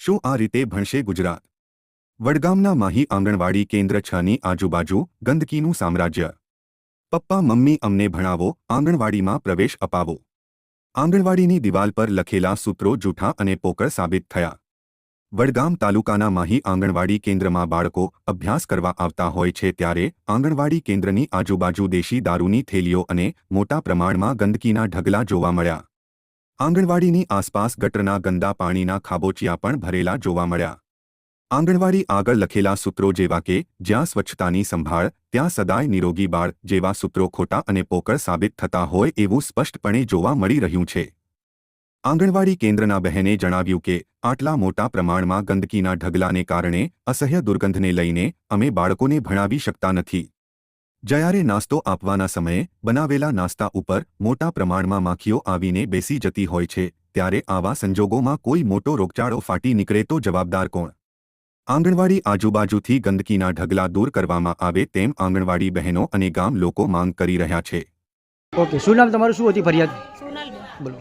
શું આ રીતે ભણશે ગુજરાત? વડગામના માહી આંગણવાડી કેન્દ્ર છની આજુબાજુ ગંદકીનું સામ્રાજ્ય. પપ્પા, મમ્મી, અમને ભણાવો, આંગણવાડીમાં પ્રવેશ અપાવો. આંગણવાડીની દિવાલ પર લખેલા સૂત્રો જૂઠા અને પોકળ સાબિત થયા. વડગામ તાલુકાના માહી આંગણવાડી કેન્દ્રમાં બાળકો અભ્યાસ કરવા આવતા હોય છે ત્યારે આંગણવાડી કેન્દ્રની આજુબાજુ દેશી દારૂની થેલીઓ અને મોટા પ્રમાણમાં ગંદકીના ઢગલા જોવા મળ્યા. આંગણવાડીની આસપાસ ગટરના ગંદા પાણીના ખાબોચિયા પણ ભરેલા જોવા મળ્યા. આંગણવાડી આગળ લખેલા સૂત્રો જેવા કે, જ્યાં સ્વચ્છતાની સંભાળ, ત્યાં સદાય નિરોગી બાળ જેવા સૂત્રો ખોટા અને પોકળ સાબિત થતા હોય એવું સ્પષ્ટપણે જોવા મળી રહ્યું છે. આંગણવાડી કેન્દ્રના બહેને જણાવ્યું કે, આટલા મોટા પ્રમાણમાં ગંદકીના ઢગલાને કારણે અસહ્ય દુર્ગંધને લઈને અમે બાળકોને ભણાવી શકતા નથી. જ્યારે નાસ્તો આપવાના સમયે બનાવેલા નાસ્તા ઉપર મોટા પ્રમાણમાં માખીઓ આવીને બેસી જતી હોય છે ત્યારે આવા સંજોગોમાં કોઈ મોટો રોગચાળો ફાટી નીકળે તો જવાબદાર કોણ? આંગણવાડી આજુબાજુથી ગંદકીના ઢગલા દૂર કરવામાં આવે તેમ આંગણવાડી બહેનો અને ગામ લોકો માંગ કરી રહ્યા છે. ઓકે શું નામ તમારું? શું હતી ફરિયાદ? બોલો.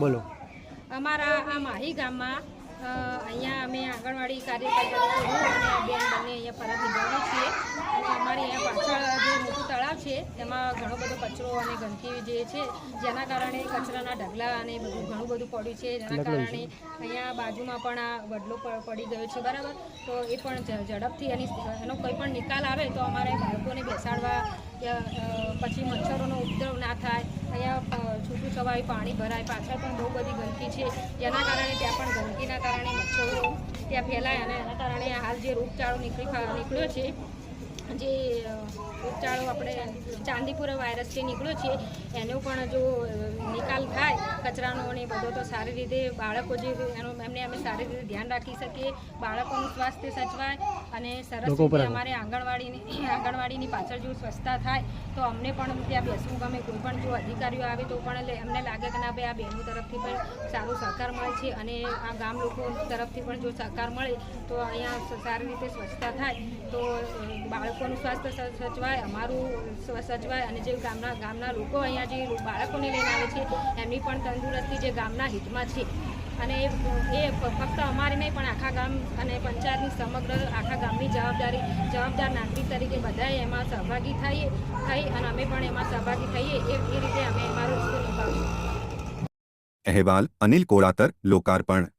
બોલો. અમારા આ માહી ગામમાં અહીંયા અમે આંગણવાડી કાર્યકર્તા બેન બંને અહીંયા ફરજ નિભાવીએ છીએ અને અમારી અહીંયા પાછળ જે મોટું એમાં ઘણો બધો કચરો અને ગંદકી જે છે જેના કારણે કચરાના ઢગલા અને બધું ઘણું બધું પડ્યું છે. જેના કારણે અહીંયા બાજુમાં પણ આ વડલો પડી ગયો છે બરાબર? તો એ પણ ઝડપથી એની એનો કોઈ પણ નિકાલ આવે તો અમારે બાળકોને બેસાડવા પછી મચ્છરોનો ઉપદ્રવ ના થાય. અહીંયા છૂટું છવાયું પાણી ભરાય. પાછળ પણ બહુ બધી ગંદકી છે. જેના કારણે ત્યાં પણ ગંદકીના કારણે મચ્છરો ત્યાં ફેલાય અને એના કારણે હાલ જે રોગચાળો નીકળી નીકળ્યો છે જે આપણે ચાંદીપુર વાયરસથી નીકળ્યો છે એનો પણ જો નિકાલ થાય કચરાનો અને બધો તો સારી રીતે બાળકો જે એનો એમને અમે સારી રીતે ધ્યાન રાખી શકીએ. બાળકોનું સ્વાસ્થ્ય સચવાય અને સરસ રીતે અમારે આંગણવાડીની આંગણવાડીની પાછળ જો સ્વચ્છતા થાય તો અમને પણ ત્યાં બેસવું ગમે. કોઈ પણ જો અધિકારીઓ આવે તો પણ એમને લાગે કે ના ભાઈ આ બહેનો તરફથી પણ સારો સહકાર મળે છે અને આ ગામ લોકો તરફથી પણ જો સહકાર મળે તો અહીંયા સારી રીતે સ્વચ્છતા થાય. તો બાળકોનું સ્વાસ્થ્ય સચવાય. અમારું સચવાય અને જે ગામના ગામના લોકો અહીંયા જે બાળકોને લઈને આવે છે, એમની પણ તંદુરસ્તી જે ગામના હિતમાં છે. અને એ ફક્ત અમારી નહીં, પણ આખા ગામ અને પંચાયતની સમગ્ર આખા ગામની જવાબદારી, જવાબદાર નાગરિક તરીકે બધાએ એમાં સહભાગી થઈએ, થઈ અને અમે પણ એમાં સહભાગી થઈએ, એ રીતે અમે અમારો નિભાવીશું અહેવાલ અનિલ કોળાતર, લોકાર્પણ.